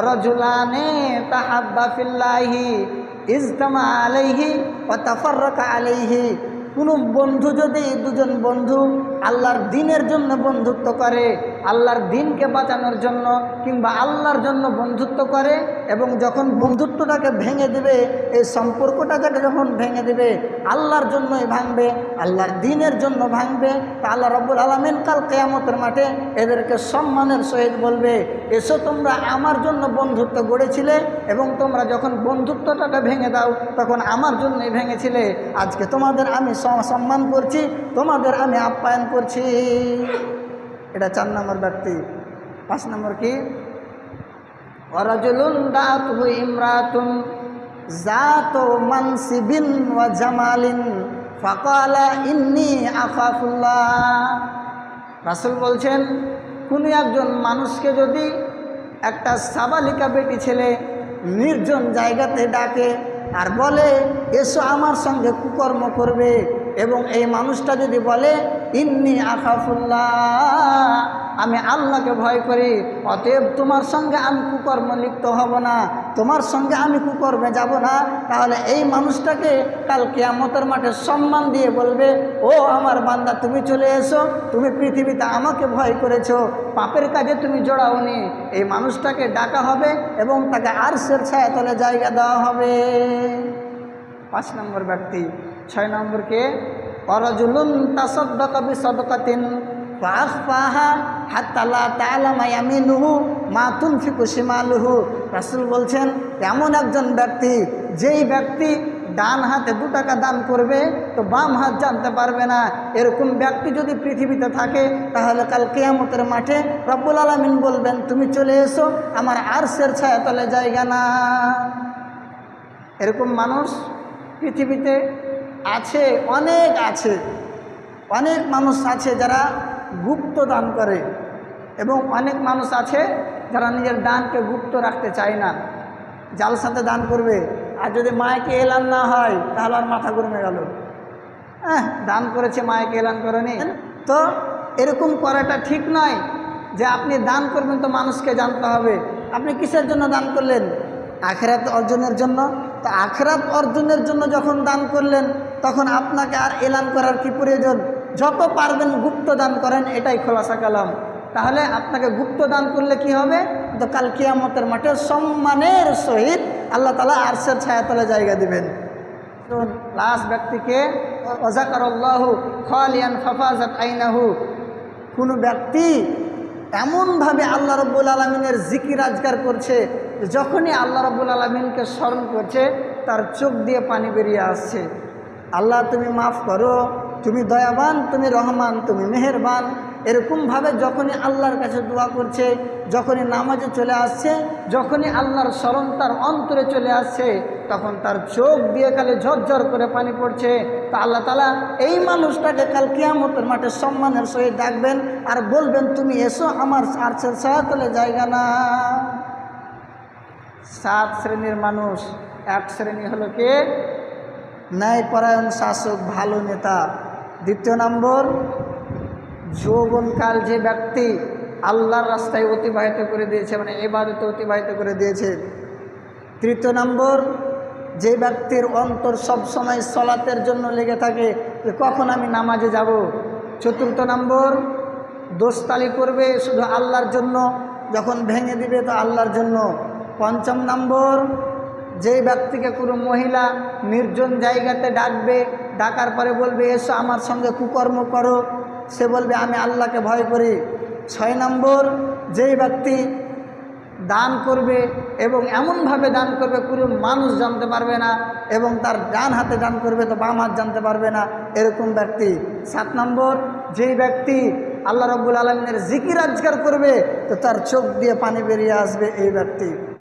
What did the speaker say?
রজুলানে তাহাব্বা ফিল্লাহি, ইজতামা আলাইহি ও তাফাররাকা আলাইহি। কোনো বন্ধু যদি দুজন বন্ধু আল্লাহর দিনের জন্য বন্ধুত্ব করে আল্লাহর দিনকে বাঁচানোর জন্য কিংবা আল্লাহর জন্য বন্ধুত্ব করে এবং যখন বন্ধুত্বটাকে ভেঙে দিবে, এই সম্পর্কটাকে যখন ভেঙে দিবে, আল্লাহর জন্যই ভাঙবে, আল্লাহর দিনের জন্য ভাঙবে, তা আল্লাহ রব্বুল আলমিন কাল কেয়ামতের মাঠে এদেরকে সম্মানের সহিত বলবে, এসো তোমরা আমার জন্য বন্ধুত্ব গড়েছিলে এবং তোমরা যখন বন্ধুত্বটাকে ভেঙে দাও, তখন আমার জন্যই ভেঙেছিলে। আজকে তোমাদের আমি সম্মান করছি, তোমাদের আমি আপ্যায়ন করছি। এটা চার নম্বর ব্যক্তি। পাঁচ নম্বর কি? ইমরাতুন মানসিবিন ওয়া ইন্নি রাসূল বলছেন, কোনো একজন মানুষকে যদি একটা সাবালিকা বেটি ছেলে নির্জন জায়গাতে ডাকে আর বলে, এসো আমার সঙ্গে কুকর্ম করবে। এবং এই মানুষটা যদি বলে, ইন্নি আখাফুল্লাহ আমি আল্লাহকে ভয় করি, অতএব তোমার সঙ্গে আমি কুকর্ম লিপ্ত হব না, তোমার সঙ্গে আমি কুকর্মে যাব না, তাহলে এই মানুষটাকে কাল কেয়ামতের মাঠে সম্মান দিয়ে বলবে, ও আমার বান্দা, তুমি চলে এসো, তুমি পৃথিবীতে আমাকে ভয় করেছ, পাপের কাজে তুমি জড়াওনি এই মানুষটাকে ডাকা হবে এবং তাকে আর সের ছায়া তলে জায়গা দেওয়া হবে। পাঁচ নম্বর ব্যক্তি, ছয় নম্বরকে, অরজুলুন তুনফিকু শিমালুহু। রাসূল বলছেন, এমন একজন ব্যক্তি, যেই ব্যক্তি ডান হাতে দু টাকা দান করবে, তো বাম হাত জানতে পারবে না। এরকম ব্যক্তি যদি পৃথিবীতে থাকে, তাহলে কাল কেয়ামতের মাঠে রব্বুল আলমিন বলবেন, তুমি চলে এসো, আমার আরশের ছায়া তলে জায়গা না। এরকম মানুষ পৃথিবীতে আছে, অনেক আছে, অনেক মানুষ আছে যারা গুপ্ত দান করে এবং অনেক মানুষ আছে যারা নিজের দানকে গুপ্ত রাখতে চায় না, জালসাতে দান করবে। আর যদি মায়কে এলান না হয়, তাহলে আর মাথা গরমে গেল। হ্যাঁ দান করেছে, মায়কে এলান করেনি। তো এরকম করাটা ঠিক নয় যে আপনি দান করবেন তো মানুষকে জানতে হবে। আপনি কিসের জন্য দান করলেন? আখেরাত অর্জনের জন্য। তো আখেরাত অর্জনের জন্য যখন দান করলেন, তখন আপনাকে আর এলান করার কি প্রয়োজন? যত পারবেন গুপ্ত দান করেন, এটাই খোলাসা কালাম। তাহলে আপনাকে গুপ্ত দান করলে কি হবে? তো কাল কিয়ামতের মাঠে সম্মানের সহিত আল্লাহ তালা আরশের ছায়াতলে জায়গা দিবেন। লাস্ট ব্যক্তিকে অজাকারল্লাহ খালিয়ান ফাফাজাত আইনাহু। কোনো ব্যক্তি এমনভাবে আল্লাহ রব্বুল আলমিনের জিকির আজগার করছে যখনই আল্লাহ রব্বুল আলমিনকে স্মরণ করছে, তার চোখ দিয়ে পানি বেরিয়ে আসছে। আল্লাহ, তুমি মাফ করো, তুমি দয়াবান, তুমি রহমান, তুমি মেহেরবান। এরকমভাবে যখনই আল্লাহর কাছে দোয়া করছে, যখনই নামাজে চলে আসছে, যখনই আল্লাহর স্মরণ তার অন্তরে চলে আসছে, তখন তার চোখ দিয়ে কালে ঝরঝর করে পানি পড়ছে। তা আল্লাহ তালা এই মানুষটাকে কাল কিয়ামতের মাঠে সম্মানের সহিত ডাকবেন আর বলবেন, তুমি এসো, আমার আর্চের সহায়তলে জায়গা না। সাত শ্রেণির মানুষ। এক শ্রেণি হলো কে? ন্যায়পরায়ণ শাসক, ভালো নেতা। দ্বিতীয় নম্বর, যৌবনকাল যে ব্যক্তি আল্লাহর রাস্তায় অতিবাহিত করে দিয়েছে মানে এবাদতে অতিবাহিত করে দিয়েছে। তৃতীয় নম্বর, যে ব্যক্তির অন্তর সব সময় সলাতের জন্য লেগে থাকে কখন আমি নামাজে যাব? চতুর্থ নম্বর, দোস্তালি করবে শুধু আল্লাহর জন্য, যখন ভেঙে দিবে তো আল্লাহর জন্য। পঞ্চম নম্বর, যেই ব্যক্তিকে কোনো মহিলা নির্জন জায়গাতে ডাকবে, ডাকার পরে বলবে, এসো আমার সঙ্গে কুকর্ম করো। সে বলবে, আমি আল্লাহকে ভয় করি। ছয় নম্বর, যেই ব্যক্তি দান করবে এবং এমনভাবে দান করবে, কোনো মানুষ জানতে পারবে না এবং তার ডান হাতে দান করবে তো বাম হাত জানতে পারবে না, এরকম ব্যক্তি। সাত নম্বর, যেই ব্যক্তি আল্লাহ রব্বুল আলমিনের জিকির আজগার করবে, তো তার চোখ দিয়ে পানি বেরিয়ে আসবে এই ব্যক্তি।